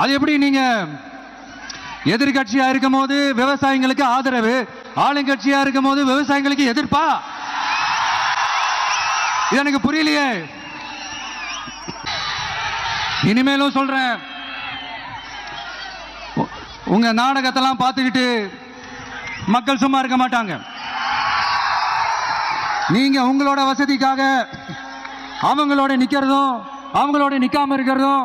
அது எப்படி நீங்க எதிர்கட்சியா இருக்கும் போது விவசாயிகளுக்கு ஆதரவு ஆளுங்கட்சியா இருக்கும் போது விவசாயிகளுக்கு எதிர்ப்பா? இது எனக்கு புரியலையே. இனிமேலும் சொல்றேன். உங்க நாடகத்தெல்லாம் பார்த்துக்கிட்டு மக்கள் சும்மா இருக்க மாட்டாங்க. நீங்க உங்களோட வசதிக்காக அவங்களோட நிக்கிறதும் அவங்களோட நிக்காம இருக்கிறதும்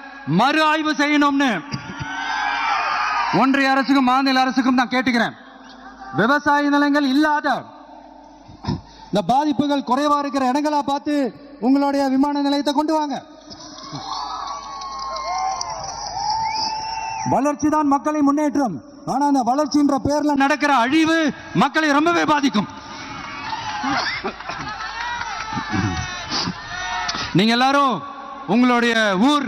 மறு ஆய்வு செய்யணும்னு. ஒன்றிய அரசுக்கும் மாநில அரசுக்கும் நான் கேட்டுக்கிறேன். விவசாய நிலங்கள் இல்லாத இந்த பாதிப்புகள் குறைவா இருக்கிற இடங்களா பார்த்து உங்களுடைய விமான நிலையத்தை கொண்டு வாங்க. வளர்ச்சி தான் மக்களை முன்னேற்றம். ஆனா அந்த வளர்ச்சின்ற பேர்ல நடக்கிற அழிவு மக்களை ரொம்பவே பாதிக்கும். நீங்க எல்லாரும் உங்களுடைய ஊர்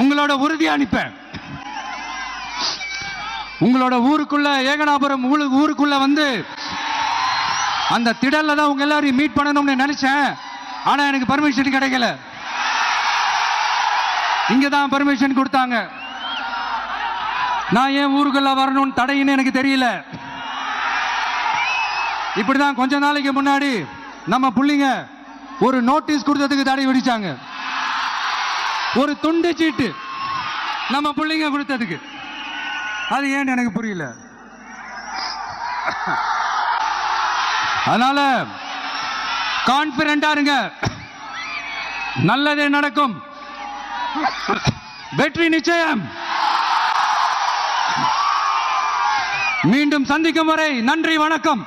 உங்களோட உறுதி அனுப்பேன். உங்களோட ஊருக்குள்ள ஏகனாபுரம் ஊருக்குள்ள வந்து அந்த திடல்ல தான் உங்க எல்லாரையும் மீட் பண்ணணும்னு நினைச்சேன். ஆனா எனக்கு பர்மிஷன் கிடைக்கல. இங்க தான் பர்மிஷன் கொடுத்தாங்க. நான் ஏன் ஊருக்குள்ள வரணும்னு தடைன்னு எனக்கு தெரியல. இப்படிதான் கொஞ்ச நாளைக்கு முன்னாடி நம்ம பிள்ளைங்க ஒரு நோட்டீஸ் கொடுத்ததுக்கு தடை விடிச்சாங்க. ஒரு துண்டு சீட்டு நம்ம பிள்ளைங்க கொடுத்ததுக்கு. அது ஏன்னு எனக்கு புரியல. அதனால கான்பிடண்டா இருங்க. நல்லதே நடக்கும். வெற்றி நிச்சயம். மீண்டும் சந்திக்கும் வரை நன்றி வணக்கம்.